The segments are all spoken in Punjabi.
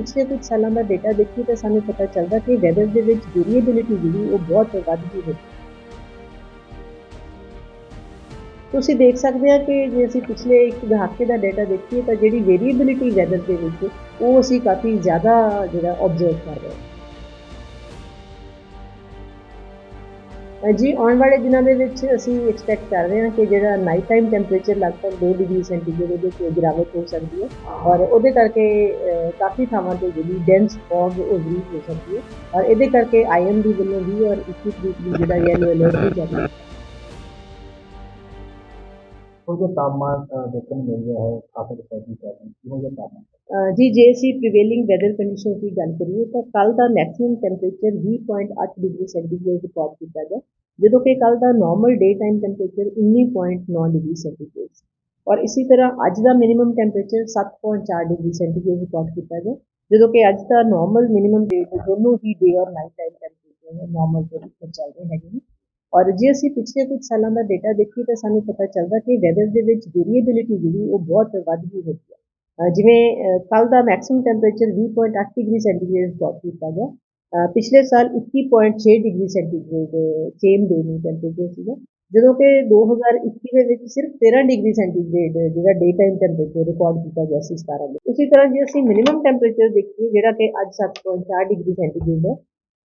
ਪਿਛਲੇ ਕੁਝ ਸਾਲਾਂ ਦਾ ਡੇਟਾ ਦੇਖੀਏ ਤਾਂ ਸਾਨੂੰ ਪਤਾ ਚੱਲਦਾ ਕਿ ਵੈਦਰ ਦੇ ਵਿੱਚ ਵੇਰੀਏਬਿਲਿਟੀ ਜਿਹੜੀ ਉਹ ਬਹੁਤ ਵੱਧ ਗਈ ਹੈ। ਤੁਸੀਂ ਦੇਖ ਸਕਦੇ ਆ ਕਿ ਜੇ ਅਸੀਂ ਪਿਛਲੇ ਇੱਕ ਦਹਾਕੇ ਦਾ ਡੇਟਾ ਦੇਖੀਏ ਤਾਂ ਜਿਹੜੀ ਵੇਰੀਏਬਿਲਿਟੀ ਵੈਦਰ ਦੇ ਵਿੱਚ ਉਹ ਅਸੀਂ ਕਾਫੀ ਜ਼ਿਆਦਾ ਜਿਹੜਾ ਆਬਜ਼ਰਵ ਕਰ ਰਹੇ ਹਾਂ। ਜੀ, ਆਉਣ ਵਾਲੇ ਦਿਨਾਂ ਦੇ ਵਿੱਚ ਅਸੀਂ ਐਕਸਪੈਕਟ ਕਰ ਰਹੇ ਹਾਂ ਕਿ ਜਿਹੜਾ ਨਾਈਟ ਟਾਈਮ ਟੈਂਪਰੇਚਰ ਲਗਭਗ 2 ਡਿਗਰੀ ਸੈਂਟੀਗ੍ਰੇਡ ਦੇ ਵਿੱਚ ਗਿਰਾਵਟ ਹੋ ਸਕਦੀ ਹੈ ਔਰ ਉਹਦੇ ਕਰਕੇ ਕਾਫੀ ਥਾਵਾਂ ਤੇ ਜਿਹੜੀ ਡੈਂਸ ਫੌਗ ਉਹ ਵੀ ਹੋ ਸਕਦੀ ਹੈ ਔਰ ਇਹਦੇ ਕਰਕੇ ਆਈਐਮਡੀ ਵੱਲੋਂ ਵੀ ਔਰ 21 ਤਰੀਕ ਨੂੰ ਜਿਹੜਾ ਯੈਲੋ ਅਲਰਟ ਵੀ ਜਾਰੀ ਹੈ। ਉਹਦਾ ਤਾਪਮਾਨ ਅ, ਦੇਖਣ ਨੂੰ ਮਿਲ ਰਿਹਾ ਹੈ ਕਾਫੀ ਸਰਦੀ ਪੈ ਰਹੀ ਹੈ ਉਹਦਾ ਤਾਪਮਾਨ ਅ, ਜੀ ਜੇ ਅਸੀਂ ਪ੍ਰੀਵੇਲਿੰਗ ਵੈਦਰ ਕੰਡੀਸ਼ਨ ਦੀ ਗੱਲ ਕਰੀਏ ਤਾਂ ਕੱਲ ਦਾ maximum temperature 20.8 degree centigrade record ਕੀਤਾ ਗਿਆ ਜਦੋਂ ਕਿ ਕੱਲ ਦਾ normal day time temperature 19.9 degree centigrade ਸੀ ਔਰ ਇਸੇ ਤਰ੍ਹਾਂ ਅੱਜ ਦਾ minimum temperature 7.4 degree centigrade record ਕੀਤਾ ਗਿਆ ਜਦੋਂ ਕਿ ਅੱਜ ਦਾ ਨਾਰਮਲ ਮਿਨੀਮਮ ਡੇ ਦੋਨੋਂ ਹੀ ਡੇ ਔਰ ਨਾਈਟ ਟਾਈਮ ਟੈਂਪਰੇਚਰ ਨਾਰਮਲ ਤੋਂ ਉੱਪਰ ਚੱਲ ਰਹੇ ਹੈਗੇ ਨੇ ਔਰ ਜੇ ਅਸੀਂ ਪਿਛਲੇ ਕੁਝ ਸਾਲਾਂ ਦਾ ਡਾਟਾ ਦੇਖੀਏ ਤਾਂ ਸਾਨੂੰ ਪਤਾ ਚੱਲਦਾ ਕਿ ਵੈਦਰ ਦੇ ਵਿੱਚ ਵੇਰੀਏਬਿਲਿਟੀ ਜਿਹੜੀ ਉਹ ਬਹੁਤ ਵੱਧ ਗਈ ਹੋਈ ਹੈ। ਜਿਵੇਂ ਕੱਲ ਦਾ maximum temperature 20.8 degree centigrade record ਕੀਤਾ ਗਿਆ। ਪਿਛਲੇ ਸਾਲ 21.6 ਡਿਗਰੀ ਸੈਂਟੀਗ੍ਰੇਡ ਸੇਮ ਡੇ ਨੂੰ ਟੈਂਪਰੇਚਰ ਸੀਗਾ। ਜਦੋਂ ਕਿ 2021 ਦੇ ਵਿੱਚ ਸਿਰਫ 13 ਡਿਗਰੀ ਸੈਂਟੀਗ੍ਰੇਡ ਜਿਹੜਾ ਡੇ ਟਾਈਮ ਟੈਂਪਰੇਚਰ ਰਿਕਾਰਡ ਕੀਤਾ ਗਿਆ ਸੀ 17 ਦੇ ਉਸੇ ਤਰ੍ਹਾਂ ਜੇ ਅਸੀਂ ਮਿਨੀਮਮ ਟੈਂਪਰੇਚਰ ਦੇਖੀਏ, ਜਿਹੜਾ ਕਿ ਅੱਜ 7.4 ਡਿਗਰੀ ਸੈਂਟੀਗ੍ਰੇਡ ਹੈ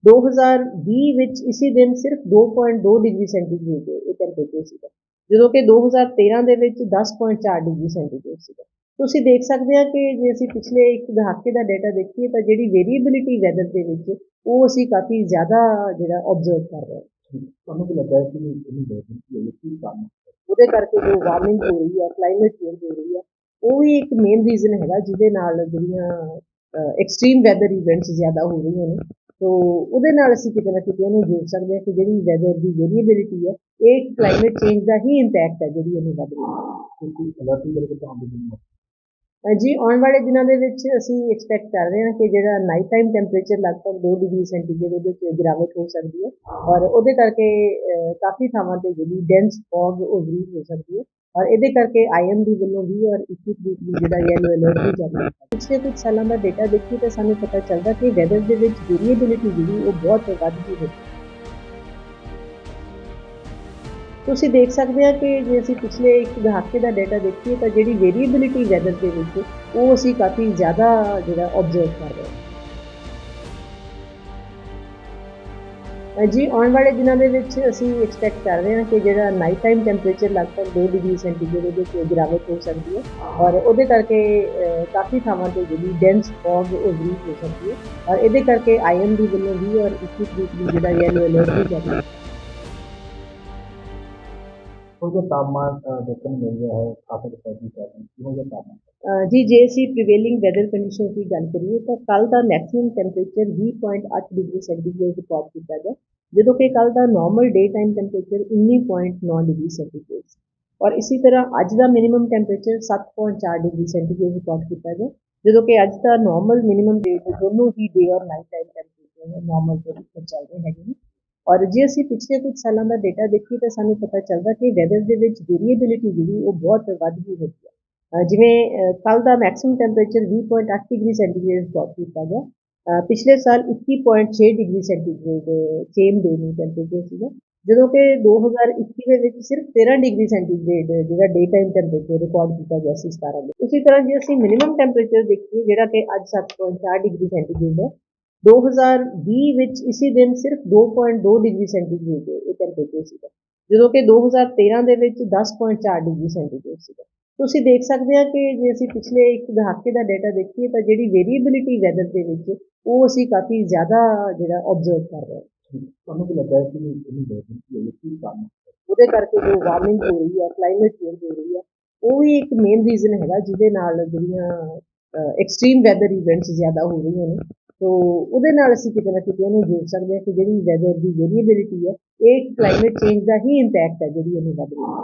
2020 ਵਿੱਚ ਇਸੇ ਦਿਨ ਸਿਰਫ 2.2 ਡਿਗਰੀ ਸੈਂਟੀਗ੍ਰੇਡ ਇਹ ਟੈਂਪਰੇਚਰ ਸੀਗਾ। ਜਦੋਂ ਕਿ 2013 ਦੇ ਵਿੱਚ 10.4 ਡਿਗਰੀ ਸੈਂਟੀਗ੍ਰੇਡ ਸੀਗਾ। ਤੁਸੀਂ ਦੇਖ ਸਕਦੇ ਆ ਕਿ ਜੇ ਅਸੀਂ ਪਿਛਲੇ ਇੱਕ ਦਹਾਕੇ ਦਾ ਡਾਟਾ ਦੇਖੀਏ ਤਾਂ ਜਿਹੜੀ ਵੇਰੀਏਬਿਲਿਟੀ ਵੈਦਰ ਦੇ ਵਿੱਚ ਉਹ ਅਸੀਂ ਕਾਫੀ ਜ਼ਿਆਦਾ ਜਿਹੜਾ ਆਬਜ਼ਰਵ ਕਰ ਰਹੇ ਹਾਂ। ਤੁਹਾਨੂੰ ਕੀ ਲੱਗਦਾ ਹੈ ਕਿ ਇਹਨੂੰ ਦੇਖਣ ਕੀ ਹੈ ਕੀ ਕਾਰਨ ਉਹਦੇ ਕਰਕੇ ਜੋ ਵਾਰਮਿੰਗ ਹੋ ਰਹੀ ਹੈ ਕਲਾਈਮੇਟ ਚੇਂਜ ਹੋ ਰਹੀ ਹੈ ਉਹ ਵੀ ਇੱਕ ਮੇਨ ਰੀਜ਼ਨ ਹੈਗਾ ਜਿਹਦੇ ਨਾਲ ਜਿਹੜੀਆਂ ਐਕਸਟ੍ਰੀਮ ਵੈਦਰ ਇਵੈਂਟਸ ਜ਼ਿਆਦਾ ਹੋ ਰਹੀਆਂ ਨੇ। ਸੋ ਉਹਦੇ ਨਾਲ ਅਸੀਂ ਕਿਤੇ ਨਾ ਕਿਤੇ ਇਹਨੂੰ ਜੋੜ ਸਕਦੇ ਹਾਂ ਕਿ ਜਿਹੜੀ ਵੈਦਰ ਦੀ ਵੇਰੀਏਬਿਲਿਟੀ ਹੈ ਇਹ ਕਲਾਈਮੇਟ ਚੇਂਜ ਦਾ ਹੀ ਇੰਪੈਕਟ ਹੈ ਜਿਹੜੀ ਇਹਨੂੰ ਵੱਧ ਰਹੀ ਹੈ। ਜੀ ਆਉਣ ਵਾਲੇ ਦਿਨਾਂ ਦੇ ਵਿੱਚ ਅਸੀਂ ਐਕਸਪੈਕਟ ਕਰ ਰਹੇ ਹਾਂ ਕਿ ਜਿਹੜਾ ਨਾਈਟ ਟਾਈਮ ਟੈਂਪਰੇਚਰ ਲਗਭਗ 2 ਡਿਗਰੀ ਸੈਂਟੀਗ੍ਰੇਡ ਦੇ ਵਿੱਚ ਗਿਰਾਵਟ ਹੋ ਸਕਦੀ ਹੈ ਔਰ ਉਹਦੇ ਕਰਕੇ ਕਾਫੀ ਥਾਵਾਂ ਤੇ ਜਿਹੜੀ ਡੈਂਸ ਫੌਗ ਉਹ ਵੀ ਹੋ ਸਕਦੀ ਹੈ। ਔਰ ਇਹਦੇ ਕਰਕੇ ਆਈਐਮਡੀ ਵੱਲੋਂ ਵੀ ਔਰ 21 ਤਰੀਕ ਨੂੰ ਜਿਹੜਾ ਯੈਲੋ ਅਲਰਟ ਵੀ ਜਾਰੀ ਹੈ ਪਿਛਲੇ ਕੁਝ ਸਾਲਾਂ ਦਾ ਡਾਟਾ ਦੇਖੀਏ ਤਾਂ ਸਾਨੂੰ ਪਤਾ ਚੱਲਦਾ ਕਿ ਵੈਦਰ ਦੇ ਵਿੱਚ ਵੇਰੀਏਬਿਲਿਟੀ ਜਿਹੜੀ ਉਹ ਬਹੁਤ ਵੱਧ ਗਈ ਹੈ। ਤੁਸੀਂ ਦੇਖ ਸਕਦੇ ਆ ਕਿ ਜੇ ਅਸੀਂ ਪਿਛਲੇ ਇੱਕ ਦਹਾਕੇ ਦਾ ਡਾਟਾ ਦੇਖੀਏ ਤਾਂ ਜਿਹੜੀ ਵੇਰੀਏਬਿਲਿਟੀ ਵੈਦਰ ਦੇ ਵਿੱਚ ਉਹ ਅਸੀਂ ਕਾਫੀ ਜ਼ਿਆਦਾ ਜਿਹੜਾ ਆਬਜ਼ਰਵ ਕਰ ਰਹੇ ਹਾਂ। ਜੀ ਆਉਣ ਵਾਲੇ ਦਿਨਾਂ ਦੇ ਵਿੱਚ ਅਸੀਂ ਐਕਸਪੈਕਟ ਕਰ ਰਹੇ ਹਾਂ ਕਿ ਜਿਹੜਾ ਨਾਈਟ ਟਾਈਮ ਟੈਂਪਰੇਚਰ ਲਗਭਗ 2 ਡਿਗਰੀ ਸੈਂਟੀਗ੍ਰੇਡ ਦੇ ਵਿੱਚ ਗਿਰਾਵਟ ਹੋ ਸਕਦੀ ਹੈ ਔਰ ਉਹਦੇ ਕਰਕੇ ਕਾਫੀ ਥਾਵਾਂ ਤੇ ਜਿਹੜੀ ਡੈਂਸ ਫੌਗ ਉਹ ਵੀ ਹੋ ਸਕਦੀ ਹੈ ਔਰ ਇਹਦੇ ਕਰਕੇ ਆਈਐਮਡੀ ਵੱਲੋਂ ਵੀ ਔਰ 21 ਤਰੀਕ ਨੂੰ ਜਿਹੜਾ ਯੈਲੋ ਅਲਰਟ ਵੀ ਜਾਰੀ ਹੈ ਉਹਦਾ ਤਾਪਮਾਨ ਅ, ਦੇਖਣ ਨੂੰ ਮਿਲ ਰਿਹਾ ਹੈ ਕਾਫੀ ਸਰਦੀ ਪੈ ਰਹੀ ਹੈ ਉਹਦਾ ਤਾਪਮਾਨ ਅ, ਜੀ ਜੇ ਅਸੀਂ ਪ੍ਰੀਵੇਲਿੰਗ ਵੈਦਰ ਕੰਡੀਸ਼ਨ ਦੀ ਗੱਲ ਕਰੀਏ ਤਾਂ ਕੱਲ ਦਾ maximum temperature 20.8 degree centigrade record ਕੀਤਾ ਗਿਆ ਜਦੋਂ ਕਿ ਕੱਲ ਦਾ normal day time temperature 19.9 degree centigrade ਸੀ ਔਰ ਇਸੇ ਤਰ੍ਹਾਂ ਅੱਜ ਦਾ minimum temperature 7.4 degree centigrade record ਕੀਤਾ ਗਿਆ ਜਦੋਂ ਕਿ ਅੱਜ ਦਾ ਨਾਰਮਲ ਮਿਨੀਮਮ ਡੇ ਦੋਨੋਂ ਹੀ ਡੇ ਔਰ ਨਾਈਟ ਟਾਈਮ ਟੈਂਪਰੇਚਰ ਨਾਰਮਲ ਤੋਂ ਉੱਪਰ ਚੱਲ ਰਹੇ ਹੈਗੇ ਨੇ ਔਰ ਜੇ ਅਸੀਂ ਪਿਛਲੇ ਕੁਝ ਸਾਲਾਂ ਦਾ ਡਾਟਾ ਦੇਖੀਏ ਤਾਂ ਸਾਨੂੰ ਪਤਾ ਚੱਲਦਾ ਕਿ ਵੈਦਰ ਦੇ ਵਿੱਚ ਵੇਰੀਏਬਿਲਿਟੀ ਜਿਹੜੀ ਉਹ ਬਹੁਤ ਵੱਧ ਗਈ ਹੋਈ ਹੈ। ਜਿਵੇਂ ਕੱਲ ਦਾ maximum temperature 20.8 degree centigrade record ਕੀਤਾ ਗਿਆ। ਪਿਛਲੇ ਸਾਲ 21.6 ਡਿਗਰੀ ਸੈਂਟੀਗ੍ਰੇਡ ਸੇਮ ਡੇ ਨੂੰ ਟੈਂਪਰੇਚਰ ਸੀਗਾ। ਜਦੋਂ ਕਿ 2021 ਦੇ ਵਿੱਚ ਸਿਰਫ 13 ਡਿਗਰੀ ਸੈਂਟੀਗ੍ਰੇਡ ਜਿਹੜਾ ਡੇ ਟਾਈਮ ਟੈਂਪਰੇਚਰ ਰਿਕਾਰਡ ਕੀਤਾ ਗਿਆ ਸੀ 17 ਦੇ ਉਸੇ ਤਰ੍ਹਾਂ ਜੇ ਅਸੀਂ ਮਿਨੀਮਮ ਟੈਂਪਰੇਚਰ ਦੇਖੀਏ, ਜਿਹੜਾ ਕਿ ਅੱਜ 7.4 ਡਿਗਰੀ ਸੈਂਟੀਗ੍ਰੇਡ ਹੈ 2020 ਵਿੱਚ ਇਸੇ ਦਿਨ ਸਿਰਫ 2.2 ਡਿਗਰੀ ਸੈਂਟੀਗ੍ਰੇਡ ਇਹ ਟੈਂਪਰੇਚਰ ਸੀਗਾ। ਜਦੋਂ ਕਿ 2013 ਦੇ ਵਿੱਚ 10.4 ਡਿਗਰੀ ਸੈਂਟੀਗ੍ਰੇਡ ਸੀਗਾ। ਤੁਸੀਂ ਦੇਖ ਸਕਦੇ ਆ ਕਿ ਜੇ ਅਸੀਂ ਪਿਛਲੇ ਇੱਕ ਦਹਾਕੇ ਦਾ ਡਾਟਾ ਦੇਖੀਏ ਤਾਂ ਜਿਹੜੀ ਵੇਰੀਏਬਿਲਿਟੀ ਵੈਦਰ ਦੇ ਵਿੱਚ ਉਹ ਅਸੀਂ ਕਾਫੀ ਜ਼ਿਆਦਾ ਜਿਹੜਾ ਆਬਜ਼ਰਵ ਕਰ ਰਹੇ ਹਾਂ। ਤੁਹਾਨੂੰ ਕੀ ਲੱਗਦਾ ਹੈ ਕਿ ਇਹਨੂੰ ਹੈ ਕੀ ਕਾਰਨ ਉਹਦੇ ਕਰਕੇ ਜੋ ਵਾਰਮਿੰਗ ਹੋ ਰਹੀ ਹੈ ਕਲਾਈਮੇਟ ਚੇਂਜ ਹੋ ਰਹੀ ਹੈ ਉਹ ਵੀ ਇੱਕ ਮੇਨ ਰੀਜ਼ਨ ਹੈਗਾ ਜਿਹਦੇ ਨਾਲ ਜਿਹੜੀਆਂ ਐਕਸਟ੍ਰੀਮ ਵੈਦਰ ਇਵੈਂਟਸ ਜ਼ਿਆਦਾ ਹੋ ਰਹੀਆਂ ਨੇ। ਸੋ ਉਹਦੇ ਨਾਲ ਅਸੀਂ ਕਿਤੇ ਨਾ ਕਿਤੇ ਇਹਨੂੰ ਜੋੜ ਸਕਦੇ ਹਾਂ ਕਿ ਜਿਹੜੀ ਵੈਦਰ ਦੀ ਵੇਰੀਏਬਿਲਿਟੀ ਹੈ ਇਹ ਕਲਾਈਮੇਟ ਚੇਂਜ ਦਾ ਹੀ ਇੰਪੈਕਟ ਹੈ ਜਿਹੜੀ ਇਹਨੂੰ ਵੱਧ ਰਹੀ ਹੈ।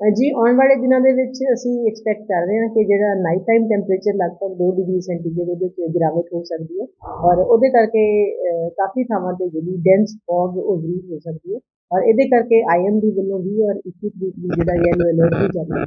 ਜੀ ਆਉਣ ਵਾਲੇ ਦਿਨਾਂ ਦੇ ਵਿੱਚ ਅਸੀਂ ਐਕਸਪੈਕਟ ਕਰ ਰਹੇ ਹਾਂ ਕਿ ਜਿਹੜਾ ਨਾਈਟ ਟਾਈਮ ਟੈਂਪਰੇਚਰ ਲਗਭਗ 2 ਡਿਗਰੀ ਸੈਂਟੀਗ੍ਰੇਡ ਦੇ ਵਿੱਚ ਗਿਰਾਵਟ ਹੋ ਸਕਦੀ ਹੈ ਔਰ ਉਹਦੇ ਕਰਕੇ ਕਾਫੀ ਥਾਵਾਂ ਤੇ ਜਿਹੜੀ ਡੈਂਸ ਫੌਗ ਉਹ ਵੀ ਹੋ ਸਕਦੀ ਹੈ ਔਰ ਇਹਦੇ ਕਰਕੇ ਆਈਐਮਡੀ ਵੱਲੋਂ ਵੀ ਔਰ 21 ਤਰੀਕ ਨੂੰ ਜਿਹੜਾ ਯੈਲੋ ਅਲਰਟ ਵੀ ਜਾਰੀ ਹੈ।